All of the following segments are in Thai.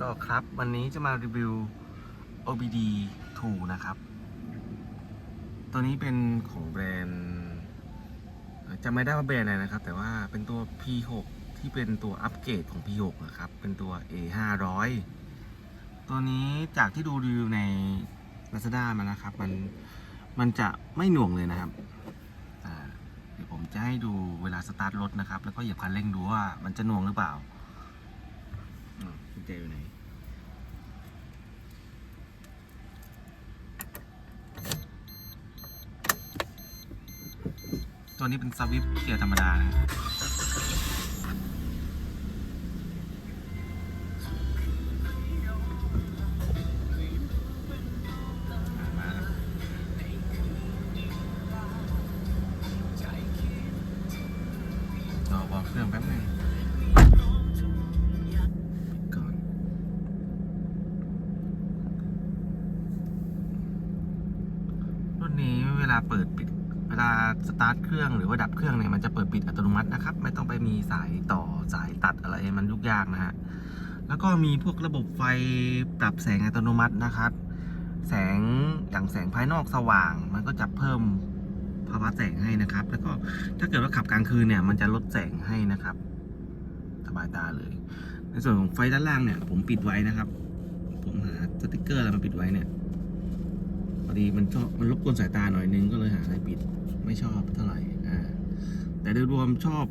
ก็ครับวันนี้จะมารีวิว OBD 2 นะครับ ตัวนี้เป็นของแบรนด์จำไม่ได้ว่าแบรนด์อะไรนะครับ แต่ว่าเป็นตัว P6 ที่เป็นตัวอัปเกรดของ P6 นะครับ เป็นตัว A500 ตัวนี้จากที่ดูรีวิวใน Lazada มานะครับ มันมันจะไม่หน่วงเลยนะครับเดี๋ยวผมจะให้ดูเวลาสตาร์ทรถนะครับ แล้วก็เหยียบคันเร่งดูว่ามันจะหน่วงหรือเปล่า ญแจอยู่ไหนตัวนี้เป็นสวิฟเกียร์ธรรมดานะ รุ่นนี้เวลาเปิดปิด เวลาสตาร์ทเครื่องหรือว่าดับเครื่องเนี่ยมันจะเปิดปิดอัตโนมัตินะครับ ไม่ต้องไปมีสายต่อสายตัดอะไรมันยุ่งยากนะฮะแล้วก็มีพวกระบบไฟปรับแสงอัตโนมัตินะครับ แสงอย่างแสงภายนอกสว่าง มันก็จะเพิ่มภาวะแสงให้นะครับ แล้วก็ถ้าเกิดว่าขับกลางคืนเนี่ย มันจะลดแสงให้นะครับ สบายตาเลย ในส่วนของไฟด้านล่างเนี่ย ผมปิดไว้นะครับ ผมหาสติกเกอร์อะไรมาปิดไว้เนี่ย อดีมันชอบมันรบกวนสายตาหน่อยนึงก็เลยหาอะไรปิดไม่ชอบเท่าไหร่อ่าแต่โดยรวมชอบ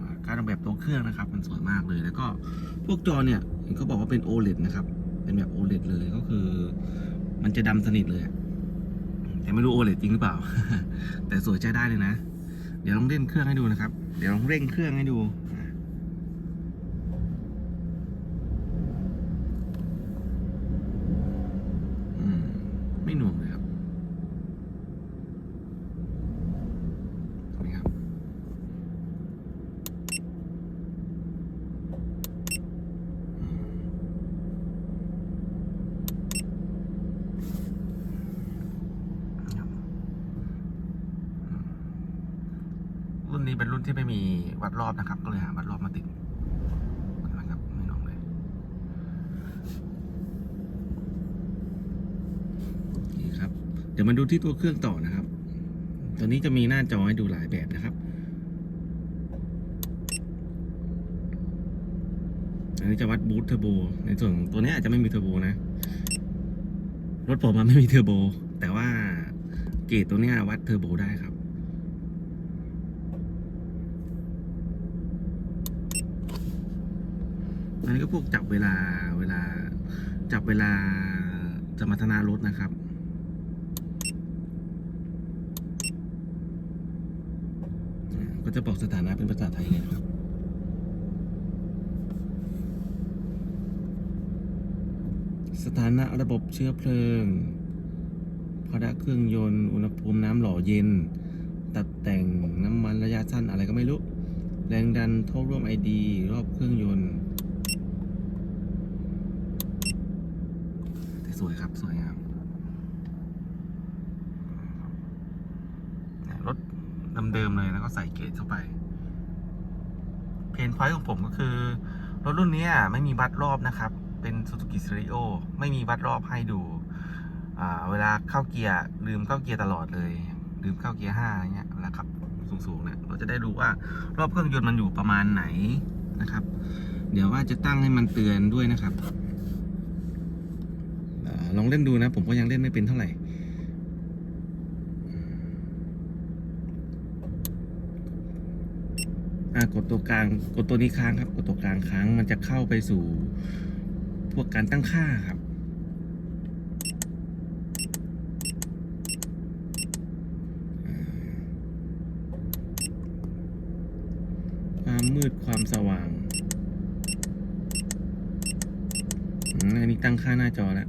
อการออกแบบตัวเครื่องนะครับ มันสวยมากเลย แล้วก็พวกจอเนี่ยเขาบอกว่าเป็น OLED นะครับ เป็นแบบ OLED เลยก็คือ มันจะดำสนิทเลยแต่ไม่รู้ OLED จริงหรือเปล่า แต่สวยใช้ได้เลยนะ เดี๋ยวลองเล่นเครื่องให้ดูนะครับ เดี๋ยวลองเร่งเครื่องให้ดูอ่า อืมไม่ หน่วงเลยครับนี่ครับรุ่นนี้เป็นรุ่นที่ไม่มีวัดรอบนะครับ ก็เลยหาวัดรอบมาติดนะครับไม่หน่วงเลย นี่ครับ เดี๋ยวมาดูที่ตัวเครื่องต่อนะครับ ตัวนี้จะมีหน้าจอให้ดูหลายแบบนะครับ อันนี้จะวัดบูทเทอร์โบ ในส่วนตัวนี้อาจจะไม่มีเทอร์โบนะ รถผมมันไม่มีเทอร์โบ แต่ว่าเกรดตัวนี้วัดเทอร์โบได้ครับอันนี้ก็พวกจับเวลาเวลาจับเวลาสมรรถนะรถนะครับ อ่า ก็จะบอกสถานะเป็นภาษาไทยเลยนะครับ สถานะระบบเชื้อเพลิงภาระเครื่องยนต์ อุณหภูมิน้ำหล่อเย็น ตัดแต่งน้ำมันระยะสั้นอะไรก็ไม่รู้ แรงดันเท่าร่วมไอดี รอบเครื่องยนต์แต่สวยครับ สวยงามเนี่ยรถ เดิมๆเลยแล้วก็ใส่เกจเข้าไป เพนพอยต์ของผมก็คือ รถรุ่นนี้ไม่มีวัดรอบนะครับ เป็น Suzuki Stereo ไม่มีวัดรอบให้ดูเวลาเข้าเกียร์ลืมเข้าเกียร์ตลอดเลย ลืมเข้าเกียร์ห้าอย่างเงี้ยเวลาขับสูงๆเนี่ยเราจะได้รู้ว่ารอบเครื่องยนต์มันอยู่ประมาณไหนนะครับ เดี๋ยวว่าจะตั้งให้มันเตือนด้วยนะครับอลองเล่นดูนะ ผมก็ยังเล่นไม่เป็นเท่าไหร่ อ่า กดตัวกลางกดตัวนี้ค้างครับ กดตัวกลางค้างมันจะเข้าไปสู่พวกการตั้งค่าครับ ความมืดความสว่างอันนี้ตั้งค่าหน้าจอแล้ว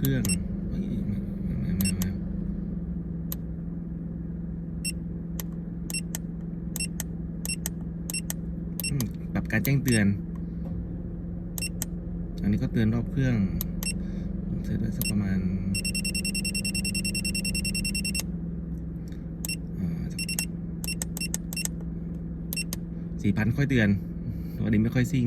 เครื่องปรับการแจ้งเตือน อันนี้ก็เตือนรอบเครื่องเสร็จไปสักประมาณสี่พันค่อยเตือนวันนี้ไม่ค่อยซิ่ง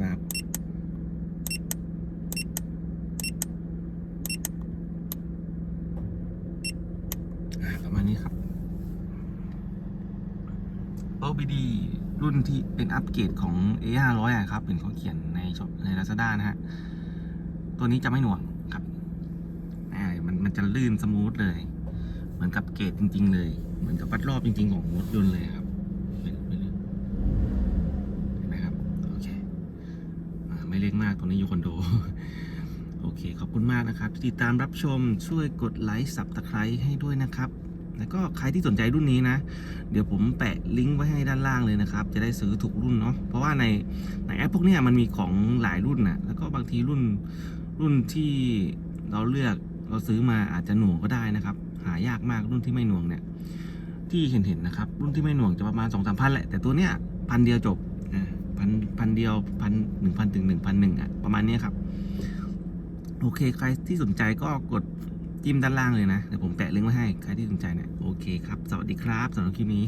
ครับอ่าประมาณนี้ครับ OBD รุ่นที่เป็นอัปเกรดของ A500 อะครับเห็นเขาเขียนในช็อปใน Lazada นะฮะ ตัวนี้จะไม่หน่วงครับอ่ามันมันจะลื่นสมูทเลย เหมือนกับเกรดจริง ๆ เลย เหมือนกับวัดรอบจริง ๆ ของรถยนต์เลยครับไม่ไม่ลื่นเห็นไหมครับ โอเค อ่าไม่เล็กมากตัวนี้อยู่คอนโด โอเค ขอบคุณมากนะครับที่ติดตามรับชมช่วยกดไลค์สับตะไคร้ให้ด้วยนะครับ แล้วก็ใครที่สนใจรุ่นนี้นะ เดี๋ยวผมแปะลิงก์ไว้ให้ด้านล่างเลยนะครับ จะได้ซื้อถูกรุ่นเนาะเพราะว่าในในแอปพวกนี้มันมีของหลายรุ่นนะแล้วก็บางทีรุ่นรุ่นที่เราเลือกเราซื้อมาอาจจะหน่วงก็ได้นะครับ หายากมากรุ่นที่ไม่หน่วงเนี่ยที่เห็นเห็นๆนะครับ รุ่นที่ไม่หน่วงจะประมาณสองสามพันแหละแต่ตัวเนี้ยพันเดียวจบ พันเดียวพันหนึ่งพันถึงหนึ่งพันหนึ่งอะประมาณนี้ครับ โอเค ใครที่สนใจก็กดจิ้มด้านล่างเลยนะ เดี๋ยวผมแปะลิงก์ไว้ให้ ใครที่สนใจเนี่ยโอเคครับ สวัสดีครับสำหรับคลิปนี้